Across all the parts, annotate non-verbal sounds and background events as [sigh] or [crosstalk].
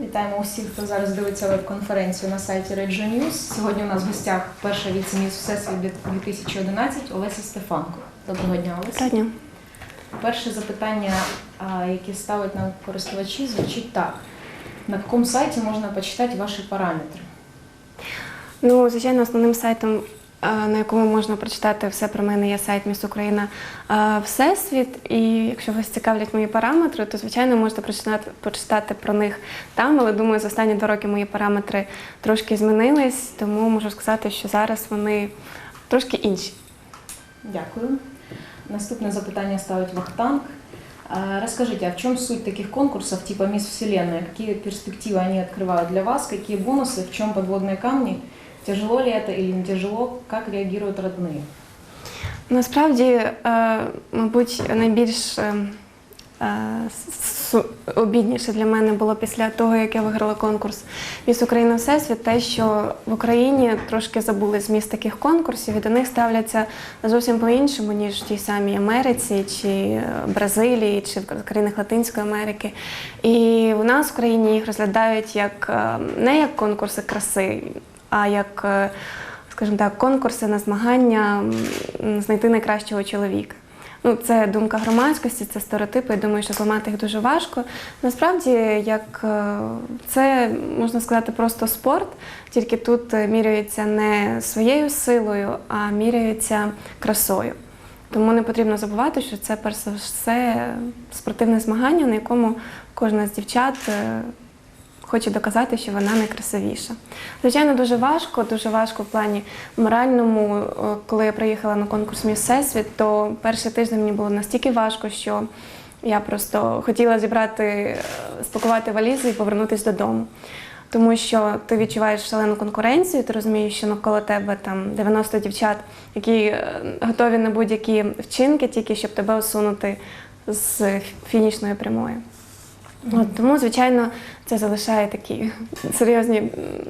Вітаємо усіх, хто зараз дивиться веб-конференцію на сайті Reggio News. Сьогодні у нас в гостях перша віце-міс Всесвіт 2011 Олеся Стефанко. Доброго дня, Олеся. Доброго дня. Перше запитання, яке ставить нам користувачі, звучить так. На якому сайті можна почитати ваші параметри? Ну, звичайно, основним сайтом, на якому можна прочитати все про мене, є сайт Міс Україна е, Всесвіт. І якщо вас цікавлять мої параметри, то звичайно можете прочитати, почитати про них там. Але думаю, за останні два роки мої параметри трошки змінились, тому можу сказати, що зараз вони трошки інші. Дякую. Наступне запитання ставить Вахтанг. А, Расскажите, а в чем суть таких конкурсов типа Мисс Вселенная? Какие перспективы они открывают для вас? Какие бонусы? В чем подводные камни? Тяжело ли это или не тяжело? Как реагируют родные? Насправді, е, мабуть, найбільш е, е, обідніше для мене було після того, як я виграла конкурс Міс Україна Всесвіт, те, що в Україні трошки забули зміст таких конкурсів і до них ставляться зовсім по-іншому, ніж в тій самій Америці, чи Бразилії, чи в країнах Латинської Америки. І в нас в країні їх розглядають як не як конкурси краси, а як. е, скажімо так, конкурси на змагання знайти найкращого чоловіка. Ну, це думка громадськості, це стереотипи. Я думаю, що зламати їх дуже важко. Насправді, як е, це можна сказати, просто спорт, тільки тут е, міряється не своєю силою, а міряється красою. Тому не потрібно забувати, що це перш за все спортивне змагання, на якому кожна з дівчат хоче доказати, що вона найкрасивіша. Звичайно, дуже важко, дуже важко в плані моральному. Е, Коли я приїхала на конкурс Міс Всесвіт, то перший тиждень мені було настільки важко, що я просто хотіла зібрати, е, спакувати валізи і повернутися додому. Тому що ти відчуваєш шалену конкуренцію, ти розумієш, що навколо тебе там 90 дівчат, які е, готові на будь-які вчинки, тільки щоб тебе усунути з фінішної прямої. От, тому, звичайно, це залишає такі серйозні.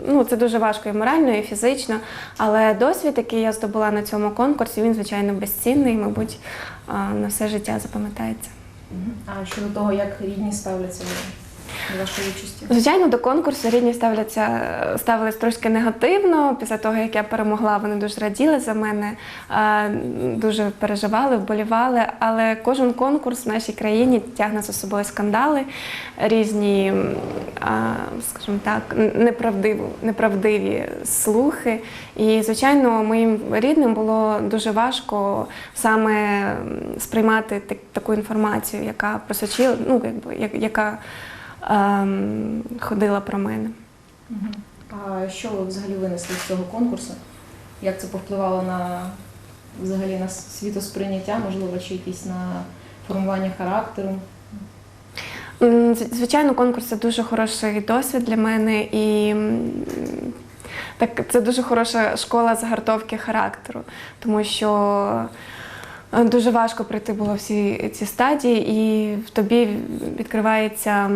Ну, це дуже важко і морально, і фізично. Але досвід, який я здобула на цьому конкурсі, він, звичайно, безцінний, мабуть, на все життя запам'ятається. А щодо того, як рідні ставляться участі? Звичайно, до конкурсу рідні ставляться, ставились трошки негативно. Після того, як я перемогла, вони дуже раділи за мене, е, дуже переживали, вболівали. Але кожен конкурс в нашій країні тягне за собою скандали, різні, скажімо так, неправдиві, неправдиві слухи. І, звичайно, моїм рідним було дуже важко саме сприймати таку інформацію, яка просочила, ну, якби, яка ходила про мене. А що ви взагалі винесли з цього конкурсу? Як це повпливало на взагалі на світосприйняття, можливо, чи якісь на формування характеру? Звичайно, конкурс це дуже хороший досвід для мене і. Так, це дуже хороша школа загартовки характеру, тому що дуже важко пройти було всі ці стадії, і в тобі відкривається,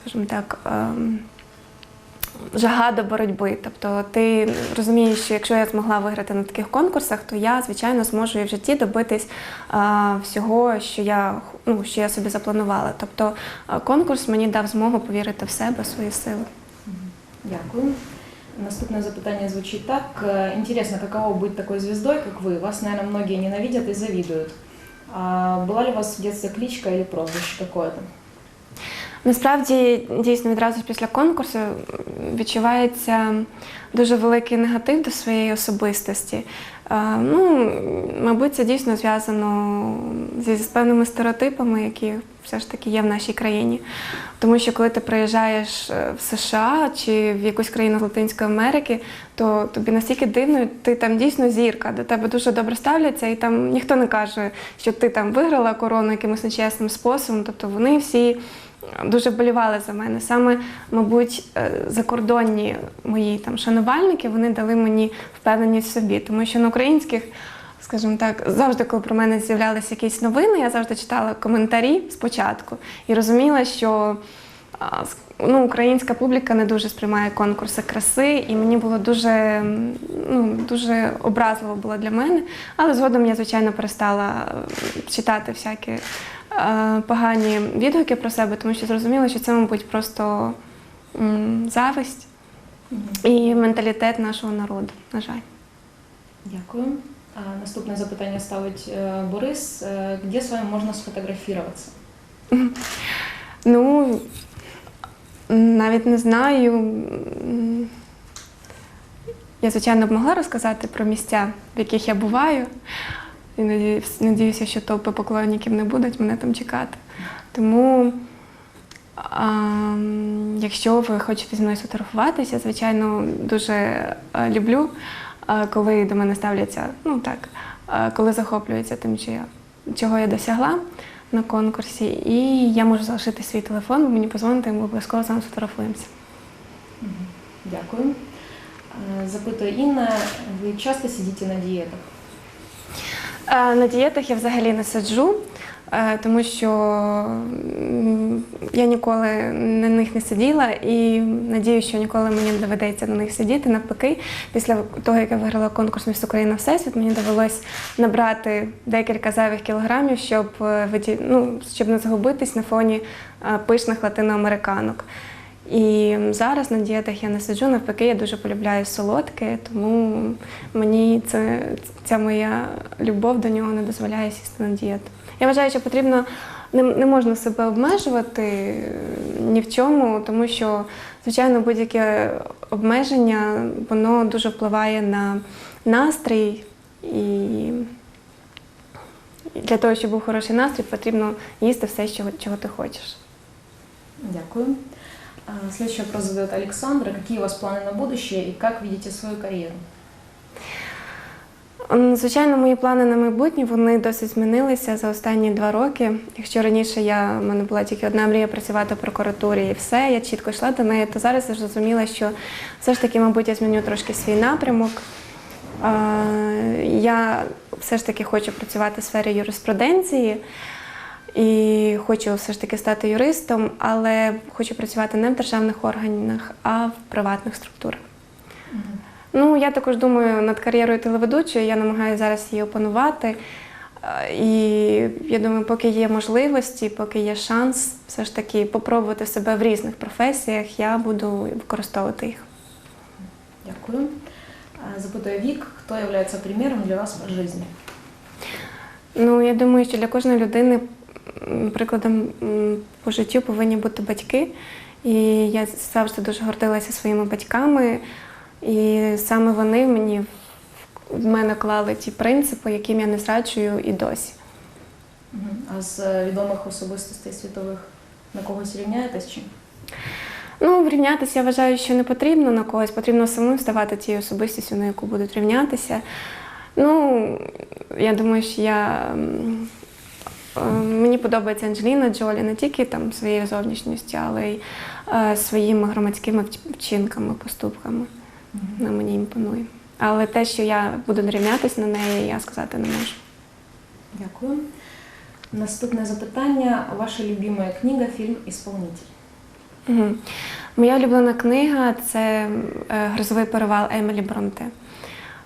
скажімо так, ем, жага до боротьби. Тобто ти розумієш, що якщо я змогла виграти на таких конкурсах, то я, звичайно, зможу і в житті добитись всього, що я, ну, що я собі запланувала. Тобто конкурс мені дав змогу повірити в себе, в свої сили. Дякую. Наступное запитание звучит так. Э, Интересно, каково быть такой звездой, как вы? Вас, наверное, многие ненавидят и завидуют. А была ли у вас в детстве кличка или прозвище какое-то? Насправді, дійсно, відразу ж після конкурсу м, відчувається дуже великий негатив до своєї особистості. Е, Ну, мабуть, це дійсно зв'язано зі з певними стереотипами, які все ж таки є в нашій країні. Тому що коли ти приїжджаєш е, в США чи в якусь країну Латинської Америки, то тобі настільки дивно, ти там дійсно зірка, до тебе дуже добре ставляться, і там ніхто не каже, що ти там виграла корону якимось нечесним способом. Тобто вони всі дуже вболівали за мене. Саме, мабуть, е, закордонні мої там шанувальники вони дали мені впевненість в собі, тому що на українських. Скажімо так, завжди, коли про мене з'являлися якісь новини, я завжди читала коментарі спочатку і розуміла, що ну, українська публіка не дуже сприймає конкурси краси, і мені було дуже, ну, дуже образливо було для мене. Але згодом я, звичайно, перестала читати всякі погані відгуки про себе, тому що зрозуміла, що це, мабуть, просто зависть і менталітет нашого народу, на жаль. Дякую. А, Наступне запитання ставить е, Борис. Е, Де з вами можна сфотографуватися? [laughs] Ну, навіть не знаю. Я, звичайно, б могла розказати про місця, в яких я буваю. І надіюся, що толпи поклонників не будуть мене там чекати. Тому, а, якщо ви хочете зі мною сфотографуватися, звичайно, дуже е, люблю, е, коли до мене ставляться, ну так, е, коли захоплюються тим, чого я досягла на конкурсі. І я можу залишити свій телефон, ви мені позвоните, ми обов'язково з вами сфотографуємося. Дякую. Запитує Інна, ви часто сидите на дієтах? Е, На дієтах я взагалі не сиджу, е, тому що я ніколи на них не сиділа і надію, що ніколи мені не доведеться на них сидіти. Навпаки, після того, як я виграла конкурс «Міс Україна Всесвіт, мені довелось набрати декілька зайвих кілограмів, щоб, е, ну, щоб не загубитись на фоні пишних латиноамериканок. І зараз на дієтах я не сиджу, навпаки, я дуже полюбляю солодке, тому мені це, ця моя любов до нього не дозволяє сісти на дієту. Я вважаю, що потрібно не, не можна себе обмежувати ні в чому, тому що, звичайно, будь-яке обмеження воно дуже впливає на настрій і Для того, щоб був хороший настрій, потрібно їсти все, чого, чого ти хочеш. Дякую. Следующий вопрос задает Александра. Какие у вас планы на будущее и как видите свою карьеру? Звичайно, мої плани на майбутнє вони досить змінилися за останні два роки. Якщо раніше я в мене була тільки одна мрія працювати в прокуратурі і все, я чітко йшла до неї, то зараз я зрозуміла, що все ж таки, мабуть, я зміню трошки свій напрямок. Я все ж таки хочу працювати в сфері юриспруденції і хочу все ж таки стати юристом, але хочу працювати не в державних органах, а в приватних структурах. Ну, я також думаю над кар'єрою телеведучої. Я намагаюся зараз її опанувати. І я думаю, поки є можливості, поки є шанс все ж таки попробувати себе в різних професіях, я буду використовувати їх. Дякую. А, Запитує Вік, хто є примером для вас по житті? Ну, я думаю, що для кожної людини прикладом по життю повинні бути батьки. І я завжди дуже гордилася своїми батьками. І саме вони мені в- в мене клали ті принципи, яким я не зраджую і досі. А з е, відомих особистостей світових на когось рівняєтесь чи? Ну, рівнятися я вважаю, що не потрібно на когось, потрібно самим ставати тією особистістю, на яку будуть рівнятися. Ну, я думаю, що я. Е, Мені подобається Анджеліна Джолі не тільки там своєю зовнішністю, але й е, своїми громадськими вчинками, поступками. Вона мені імпонує. Але те, що я буду рівнятися на неї, я сказати не можу. Дякую. Наступне запитання. Ваша любима книга, фільм «Ісполнитель». Угу. Моя улюблена книга це е, Грозовий перевал Емілі Бронте.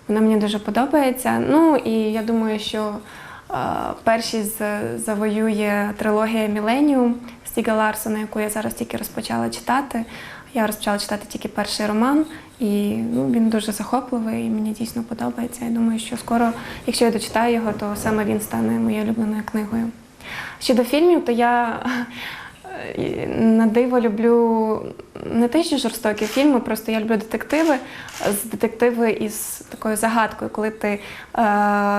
Вона мені дуже подобається. Ну і я думаю, що перші з- завоює трилогія Міленіум Стіга Ларсона, яку я зараз тільки розпочала читати. Я розпочала читати тільки перший роман, і ну, він дуже захопливий і мені дійсно подобається. Я думаю, що скоро, якщо я дочитаю його, то саме він стане моєю улюбленою книгою. Щодо фільмів, то я е, на диво люблю не те, що жорстокі фільми, просто я люблю детективи з детективи із такою загадкою, коли ти е,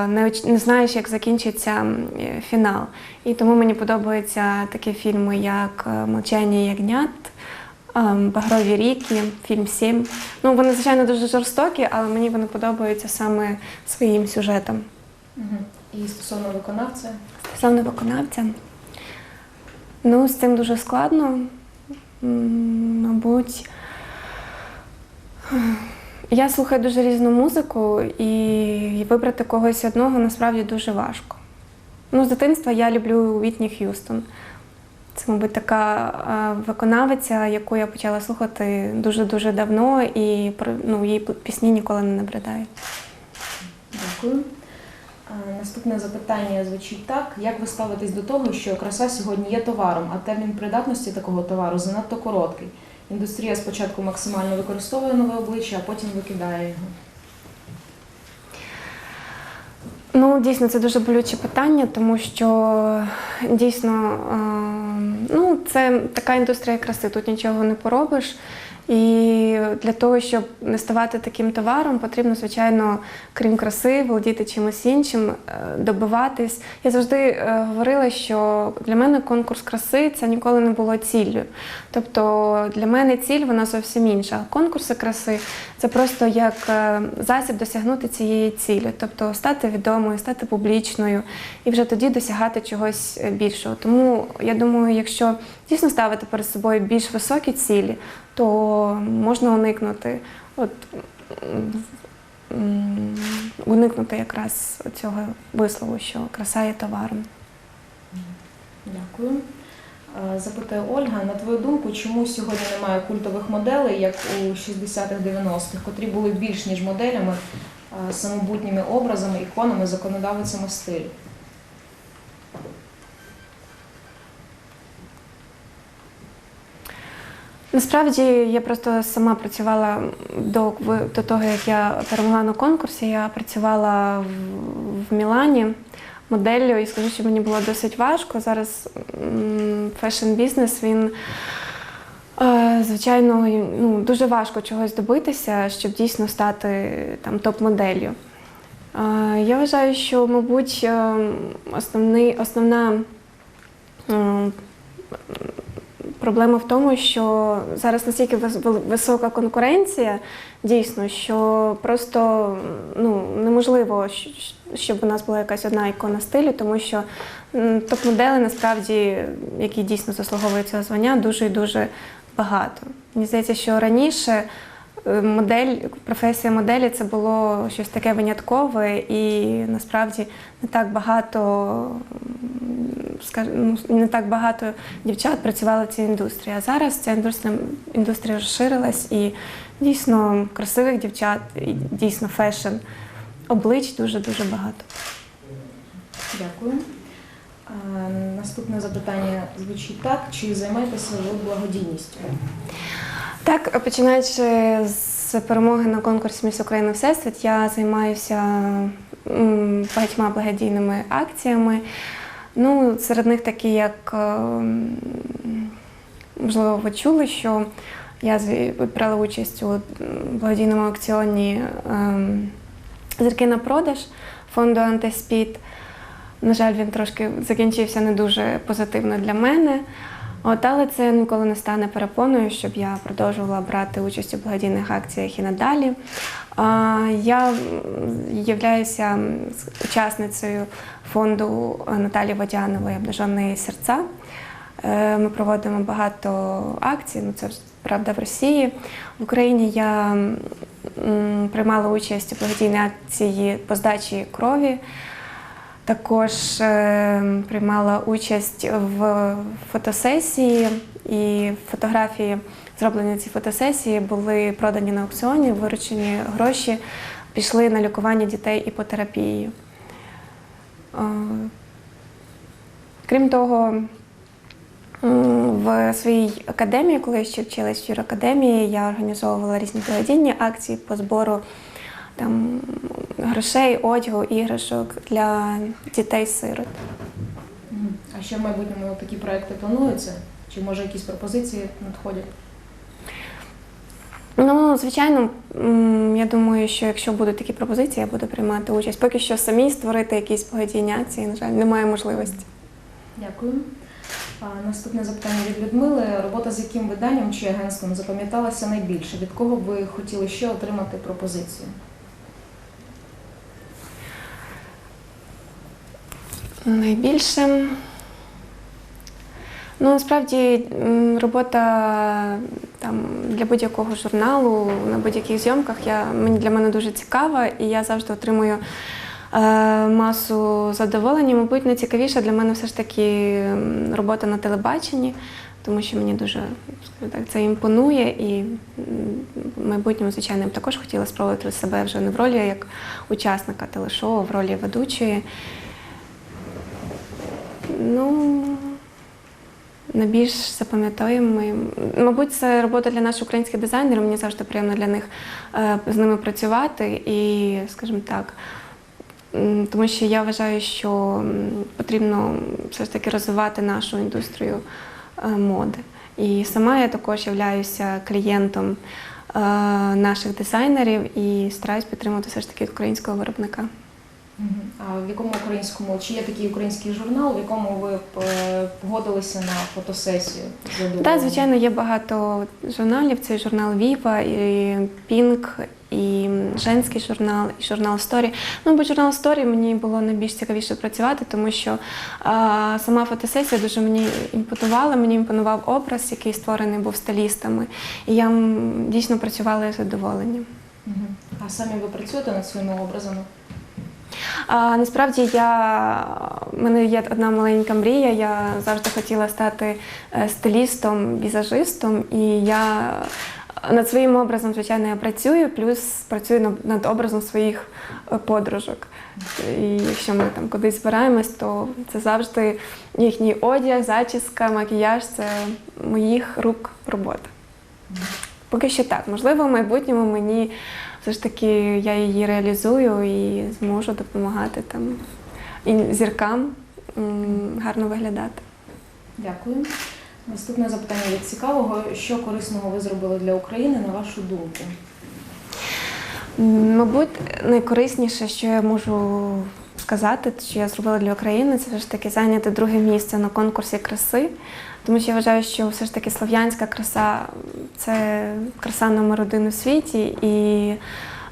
не, не знаєш, як закінчиться е, фінал. І тому мені подобаються такі фільми, як е, Мовчання ягнят. ем, Багрові ріки, фільм Сім. Ну, вони, звичайно, дуже жорстокі, але мені вони подобаються саме своїм сюжетом. І стосовно виконавця. Стосовно виконавця. Ну, з цим дуже складно. Мабуть. Я слухаю дуже різну музику, і вибрати когось одного насправді дуже важко. Ну, з дитинства я люблю Вітні Х'юстон. Це, мабуть, така виконавиця, яку я почала слухати дуже-дуже давно, і ну, її пісні ніколи не набридають. Дякую. Е, Наступне запитання звучить так: як ви ставитесь до того, що краса сьогодні є товаром, а термін придатності такого товару занадто короткий? індустрія спочатку максимально використовує нове обличчя, а потім викидає його? Ну, дійсно, це дуже болюче питання, тому що дійсно е, ну, це така індустрія краси, тут нічого не поробиш. І для того, щоб не ставати таким товаром, потрібно, звичайно, крім краси, володіти чимось іншим, е, добиватись. Я завжди е, говорила, що для мене конкурс краси це ніколи не було ціллю. Тобто для мене ціль вона зовсім інша. Конкурси краси це просто як е, засіб досягнути цієї цілі, тобто стати відомою, стати публічною і вже тоді досягати чогось більшого. Тому я думаю, якщо дійсно ставити перед собою більш високі цілі, то можна уникнути от, уникнути якраз цього вислову, що краса є товаром. Дякую. Е, Запитає Ольга, на твою думку, чому сьогодні немає культових моделей, як у 60-х-90-х, котрі були більш ніж моделями, е, самобутніми образами, іконами, законодавицями стилю? Насправді я просто сама працювала до, до того, як я перемогла на конкурсі. Я працювала в, в Мілані моделлю і скажу, що мені було досить важко. Зараз фешн-бізнес він. е, Звичайно, ну, дуже важко чогось добитися, щоб дійсно стати там топ-моделлю. Е, Я вважаю, що, мабуть, е, основний, основна м, Проблема в тому, що зараз настільки вис- вис- висока конкуренція, дійсно, що просто ну, неможливо, щоб у нас була якась одна ікона стилю, тому що топ-модели насправді, які дійсно заслуговують цього звання, дуже і дуже багато. Мені здається, що раніше модель, професія моделі це було щось таке виняткове, і насправді не так багато скаж- ну, не так багато дівчат працювали в цій індустрії. А зараз ця індустрія, індустрія розширилась і дійсно красивих дівчат, і дійсно фешн, облич дуже-дуже багато. Дякую. Е, Наступне запитання звучить так: чи займаєтеся ви благодійністю? Так, починаючи з перемоги на конкурсі Міс Україна Всесвіт, я займаюся багатьма благодійними акціями. Ну, серед них такі, як е, можливо, ви чули, що я брала участь у благодійному аукціоні ем, зірки на продаж фонду Антиспід. На жаль, він трошки закінчився не дуже позитивно для мене. От, але це ніколи не стане перепоною, щоб я продовжувала брати участь у благодійних акціях і надалі. Я являюся учасницею фонду Наталі Водянової «Обнажені серця. Е, Ми проводимо багато акцій, ну це правда в Росії. В Україні я приймала участь у благодійній акції по здачі крові. Також е, приймала участь в фотосесії, і фотографії, зроблені цій фотосесії, були продані на аукціоні, виручені гроші пішли на лікування дітей іпотерапією. Е, Крім того, в своїй академії, коли я ще вчилась в юракадемії, я організовувала різні благодійні акції по збору там, грошей, одягу, іграшок для дітей-сирот. А ще в майбутньому такі проекти плануються? Чи може якісь пропозиції надходять? Ну, звичайно, я думаю, що якщо будуть такі пропозиції, я буду приймати участь. Поки що самі створити якісь благодійні акції, на жаль, немає можливості. Дякую. А, Наступне запитання від Людмили. Робота з яким виданням чи агентством запам'яталася найбільше? Від кого ви хотіли ще отримати пропозицію? Найбільше. Ну, насправді робота там, для будь-якого журналу на будь-яких зйомках я, для мене дуже цікава, і я завжди отримую е, масу задоволення. Мабуть, найцікавіше для мене все ж таки робота на телебаченні, тому що мені дуже так, це імпонує, і в майбутньому, звичайно, я б також хотіла спробувати себе вже не в ролі як учасника телешоу, в ролі ведучої. Ну, найбільш запам'ятовуємо. Мабуть, це робота для наших українських дизайнерів. Мені завжди приємно для них е, з ними працювати і, скажімо так, тому що я вважаю, що потрібно все ж таки розвивати нашу індустрію е, моди. І сама я також являюся клієнтом е, наших дизайнерів і стараюсь підтримувати все ж таки українського виробника. А в якому українському, чи є такий український журнал, в якому ви е, погодилися на фотосесію? Так, звичайно, є багато журналів. Це журнал Віва, і Пінк, і женський журнал, і журнал Сторі. Ну, бо журнал Сторі мені було найбільш цікавіше працювати, тому що а, сама фотосесія дуже мені імпонувала. Мені імпонував образ, який створений був стилістами. І я дійсно працювала з задоволенням. А самі ви працюєте над своїми образами? А, насправді я в мене є одна маленька мрія. Я завжди хотіла стати е, стилістом, візажистом, і я над своїм образом, звичайно, я працюю, плюс працюю над- образом своїх е, подружок. І якщо ми там кудись збираємось, то це завжди їхній одяг, зачіска, макіяж це моїх рук робота. Поки що так. Можливо, в майбутньому мені все ж таки я її реалізую і зможу допомагати там і зіркам гарно виглядати. Дякую. Наступне запитання від цікавого. Що корисного ви зробили для України, на вашу думку? Мабуть, найкорисніше, що я можу сказати, що я зробила для України, це все ж таки зайняти друге місце на конкурсі краси. Тому що я вважаю, що все ж таки слов'янська краса це краса номер один у світі. І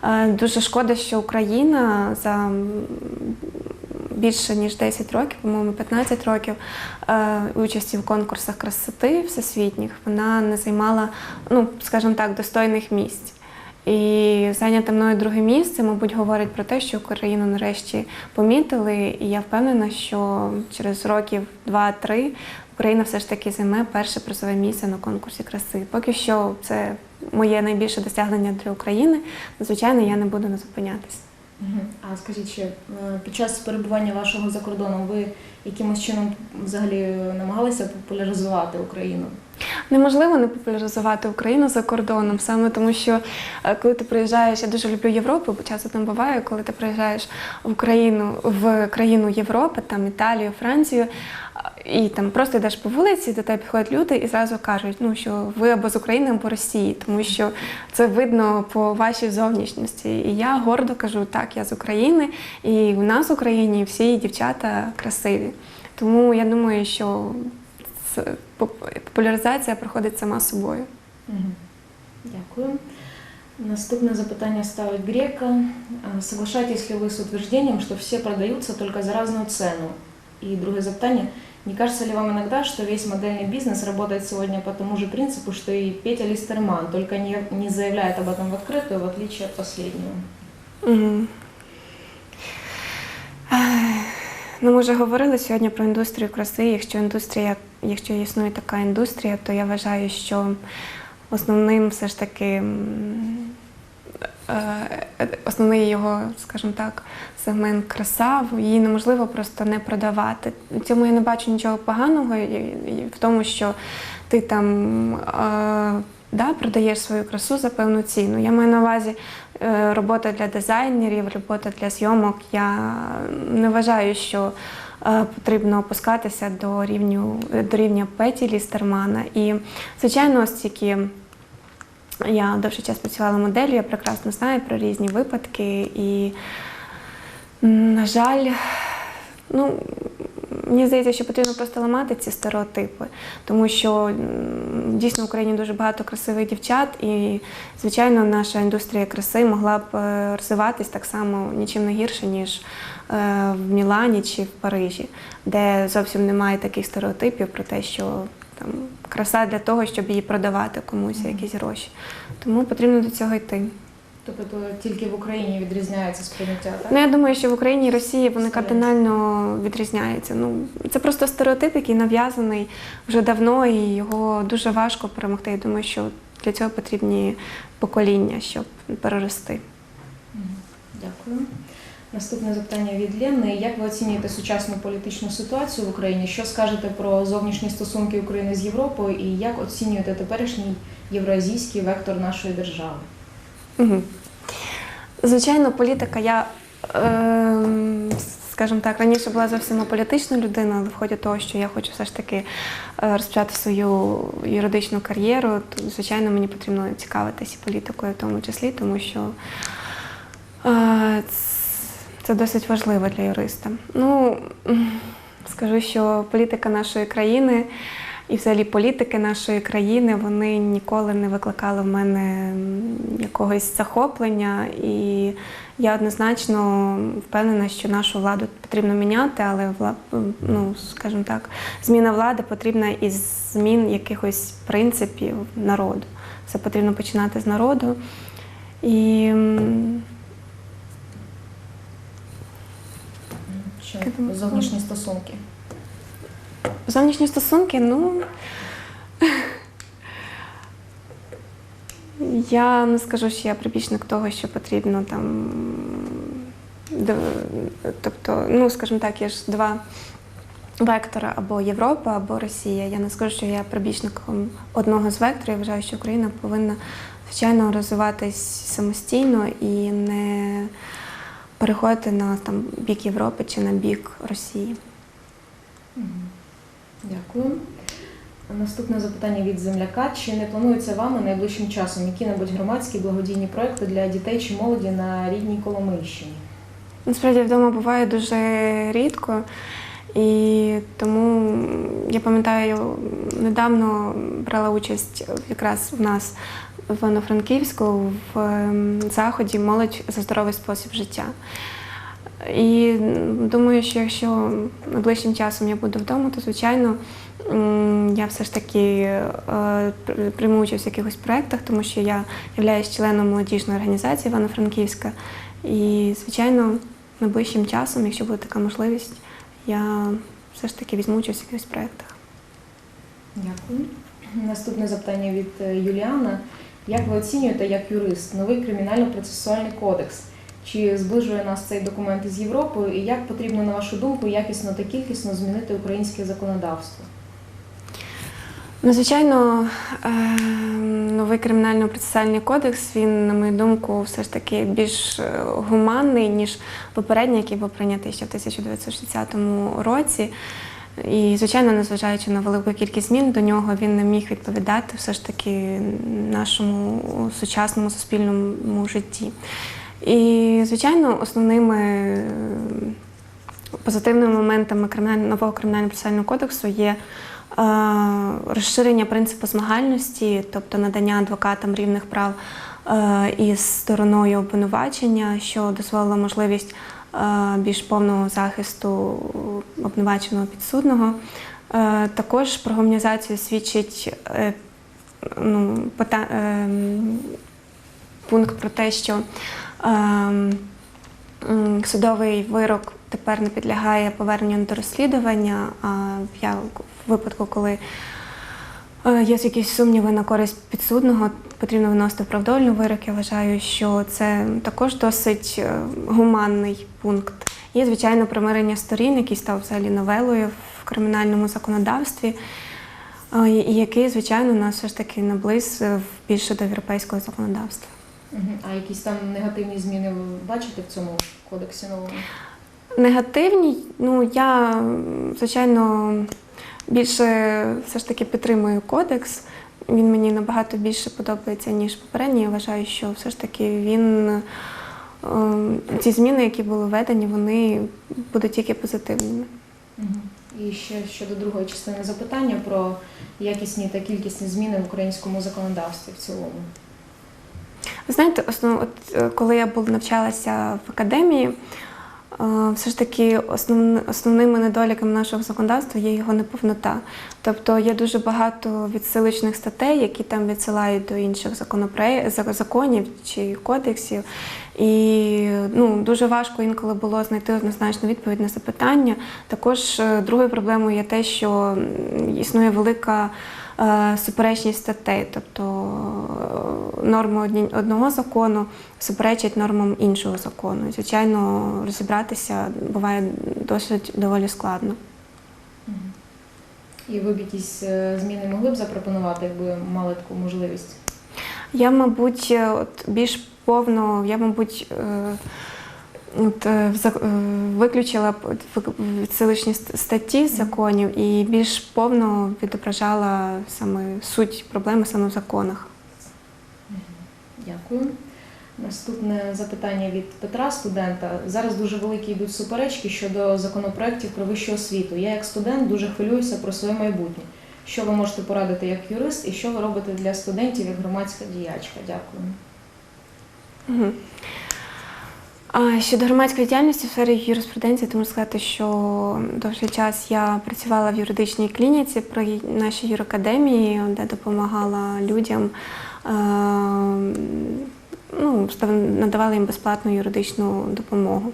е, дуже шкода, що Україна за більше ніж 10 років, по-моєму, 15 років е, участі в конкурсах красоти всесвітніх, вона не займала, ну, скажімо так, достойних місць. І зайняте мною друге місце, мабуть, говорить про те, що Україну нарешті помітили, і я впевнена, що через років два-три Україна все ж таки займе перше призове місце на конкурсі краси. Поки що це моє найбільше досягнення для України. Звичайно, я не буду не зупинятись. А скажіть ще, е, під час перебування вашого за кордоном ви якимось чином взагалі намагалися популяризувати Україну? Неможливо не популяризувати Україну за кордоном, саме тому що е, коли ти приїжджаєш, я дуже люблю Європу, бо часто там буває, коли ти приїжджаєш в Україну в країну Європи, там Італію, Францію, і там просто йдеш по вулиці, до тебе підходять люди і зразу кажуть, ну що ви або з України, або Росії, тому що це видно по вашій зовнішності. І я гордо кажу, так, я з України, і у нас в Україні всі дівчата красиві. Тому я думаю, що популяризація проходить сама собою. Дякую. Наступне запитання ставить Грека. Соглашаетесь ли вы с утверждением, что все продаются только за разную цену? И другое запитание. Не кажется ли вам иногда, что весь модельный бизнес работает сегодня по тому же принципу, что и Петя Листерман, только не, не заявляет об этом в открытую, в отличие от последнего? Мгм. Ну, ми вже говорили сьогодні про індустрію краси. Якщо індустрія, якщо існує така індустрія, то я вважаю, що основним все ж таки е, основний його, скажімо так, сегмент краса, її неможливо просто не продавати. В цьому я не бачу нічого поганого в тому, що ти там е, да, продаєш свою красу за певну ціну. Я маю на увазі е, робота для дизайнерів, робота для зйомок. Я не вважаю, що е, потрібно опускатися до рівню до рівня Петі Лістермана. І звичайно, оскільки я довший час працювала моделлю, я прекрасно знаю про різні випадки. І, на жаль, ну, мені здається, що потрібно просто ламати ці стереотипи, тому що дійсно в Україні дуже багато красивих дівчат, і, звичайно, наша індустрія краси могла б е, розвиватись так само нічим не гірше, ніж е, в Мілані чи в Парижі, де зовсім немає таких стереотипів про те, що там краса для того, щоб її продавати комусь якісь гроші. Тому потрібно до цього йти. Тобто тільки в Україні відрізняється сприйняття, так? Ну я думаю, що в Україні і Росії вони кардинально відрізняються. Ну це просто стереотип, який нав'язаний вже давно, і його дуже важко перемогти. Я думаю, що для цього потрібні покоління, щоб перерости. Дякую. Наступне запитання від Ленни. Як ви оцінюєте сучасну політичну ситуацію в Україні? Що скажете про зовнішні стосунки України з Європою і як оцінюєте теперішній євроазійський вектор нашої держави? Звичайно, політика, я, е, скажімо так, раніше була зовсім аполітична людина, але в ході того, що я хочу все ж таки е, розпочати свою юридичну кар'єру, то, звичайно, мені потрібно цікавитися політикою в тому числі, тому що е, це досить важливо для юриста. Ну, скажу, що політика нашої країни і взагалі політики нашої країни вони ніколи не викликали в мене якогось захоплення. І я однозначно впевнена, що нашу владу потрібно міняти, але ну, скажімо так, зміна влади потрібна із змін якихось принципів народу. Це потрібно починати з народу. І Що зовнішні стосунки? Зовнішні стосунки, ну. Я не скажу, що я прибічник того, що потрібно там. Тобто, ну, скажімо так, є ж два вектори або Європа, або Росія. Я не скажу, що я прибічником одного з векторів. Я вважаю, що Україна повинна, звичайно, розвиватись самостійно і не переходити на там, бік Європи чи на бік Росії. Дякую. Наступне запитання від земляка. Чи не планується вами найближчим часом які-небудь громадські благодійні проекти для дітей чи молоді на рідній Коломийщині? Насправді вдома буває дуже рідко, і тому я пам'ятаю, недавно брала участь якраз в нас в Івано-Франківську в ем, заході Молодь за здоровий спосіб життя. І думаю, що якщо найближчим часом я буду вдома, то звичайно я все ж таки е, прийму участь в якихось проєктах, тому що я являюсь членом молодіжної організації Івано-Франківська. І, звичайно, найближчим часом, якщо буде така можливість, я все ж таки візьму участь в якихось проєктах. Дякую. Наступне запитання від е, Юліана. Як ви оцінюєте як юрист новий кримінально-процесуальний кодекс? Чи зближує нас цей документ із Європою? І як потрібно, на вашу думку, якісно та кількісно змінити українське законодавство? Ну, звичайно, е, новий кримінально-процесуальний кодекс, він, на мою думку, все ж таки більш е, гуманний, ніж попередній, який був прийнятий ще в 1960 році. І, звичайно, незважаючи на велику кількість змін до нього, він не міг відповідати все ж таки нашому сучасному суспільному житті. І, звичайно, основними е, позитивними моментами нового кримінально-процесуального кодексу є е, розширення принципу змагальності, тобто надання адвокатам рівних прав е, із стороною обвинувачення, що дозволило можливість е, більш повного захисту обвинуваченого підсудного. Також про гуманізацію свідчить ну, ем, пункт про те, що ем, судовий вирок тепер не підлягає поверненню до розслідування. Я в випадку, коли е, є якісь сумніви на користь підсудного, потрібно виносити правдольний вирок. Я вважаю, що це також досить е, гуманний пункт. Є, звичайно, примирення сторін, який став взагалі новелою в кримінальному законодавстві, е, і який, звичайно, нас все ж таки наблизив більше до європейського законодавства. А якісь там негативні зміни ви бачите в цьому кодексі новому? Негативні, ну я звичайно більше все ж таки підтримую кодекс. Він мені набагато більше подобається, ніж попередній. Я вважаю, що все ж таки він е, ці зміни, які були введені, вони будуть тільки позитивними. І ще щодо другої частини запитання про якісні та кількісні зміни в українському законодавстві в цілому. Ви знаєте, основ, от, е, коли я була навчалася в академії, е, все ж таки основн, основними недоліками нашого законодавства є його неповнота. Тобто є дуже багато відсилочних статей, які там відсилають до інших законопроє... законів чи кодексів. І ну, дуже важко інколи було знайти однозначну відповідь на запитання. Також е, другою проблемою є те, що існує велика суперечність статей. Тобто норми одного закону суперечать нормам іншого закону. І, звичайно, розібратися буває досить доволі складно. І ви б якісь е, зміни могли б запропонувати, якби мали таку можливість? Я, мабуть, е, от більш повно, я, мабуть, е, от, е, е, виключила ст- статті законів і більш повно відображала саме суть проблеми саме в законах. Дякую. Наступне запитання від Петра, студента. Зараз дуже великі йдуть суперечки щодо законопроєктів про вищу освіту. Я як студент дуже хвилююся про своє майбутнє. Що ви можете порадити як юрист і що ви робите для студентів як громадська діячка? Дякую. Мгм. Щодо громадської діяльності в сфері юриспруденції, то можу сказати, що довший час я працювала в юридичній клініці при нашій юракадемії, де допомагала людям, ну, надавала їм безплатну юридичну допомогу.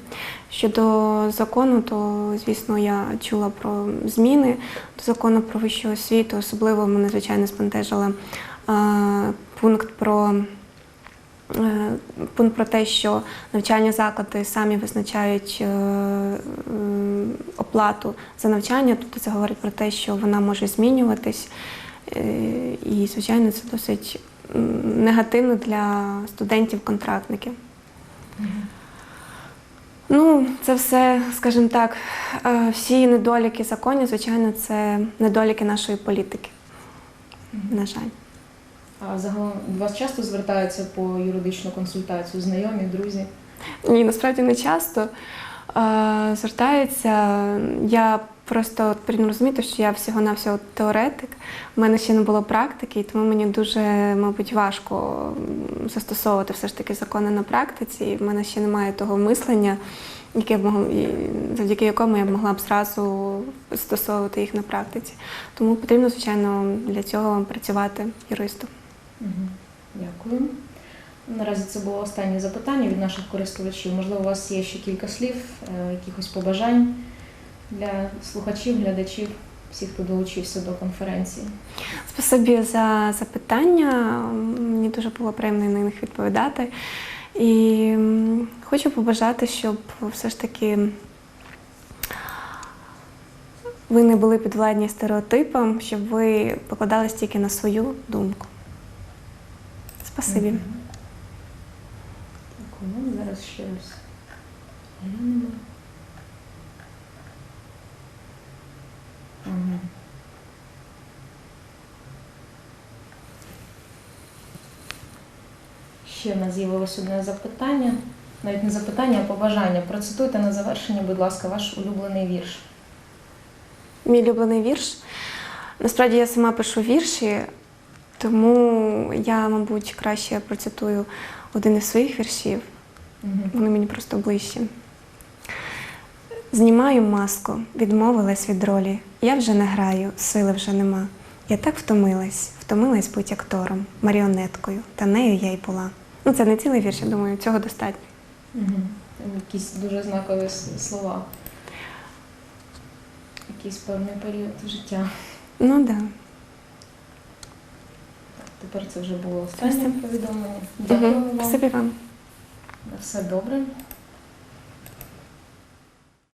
Щодо закону, то звісно я чула про зміни до закону про вищу освіту. Особливо мене звичайно спентежила е, пункт про. Е, Пункт про те, що навчальні заклади самі визначають е, оплату за навчання, тобто це говорить про те, що вона може змінюватись. Е, І, звичайно, це досить негативно для студентів-контрактників. Ну, це все, скажімо так, всі недоліки законів, звичайно, це недоліки нашої політики. На жаль. А загалом до вас часто звертаються по юридичну консультацію, знайомі, друзі? Ні, насправді не часто е, звертаються. Я просто от потрібно розуміти, що я всього-навсього теоретик. У мене ще не було практики, і тому мені дуже, мабуть, важко застосовувати все ж таки закони на практиці. І в мене ще немає того мислення, яке б могло, і завдяки якому я б могла б зразу застосовувати їх на практиці. Тому потрібно, звичайно, для цього працювати юристом. Дякую. Наразі це було останнє запитання від наших користувачів. Можливо, у вас є ще кілька слів, е, якихось побажань для слухачів, глядачів, всіх, хто долучився до конференції. Спасибі за запитання. Мені дуже було приємно на них відповідати. І хочу побажати, щоб все ж таки ви не були підвладні стереотипам, щоб ви покладались тільки на свою думку. Спасибі. Ну, Зараз ще раз. Ще в нас з'явилось одне запитання. Навіть не запитання, а побажання. Процитуйте на завершення, будь ласка, ваш улюблений вірш. Мій улюблений вірш. Насправді я сама пишу вірші, тому я, мабуть, краще процитую один із своїх віршів. Вони мені просто ближчі. Знімаю маску, відмовилась від ролі. Я вже не граю, сили вже нема. Я так втомилась, втомилась бути актором, маріонеткою, та нею я й була. Ну, це не цілий вірш, я думаю, цього достатньо. Там Якісь дуже знакові слова. Якийсь певний період життя. Ну так. Да. Тепер це вже було останнє повідомлення. Дякую вам. Все добре.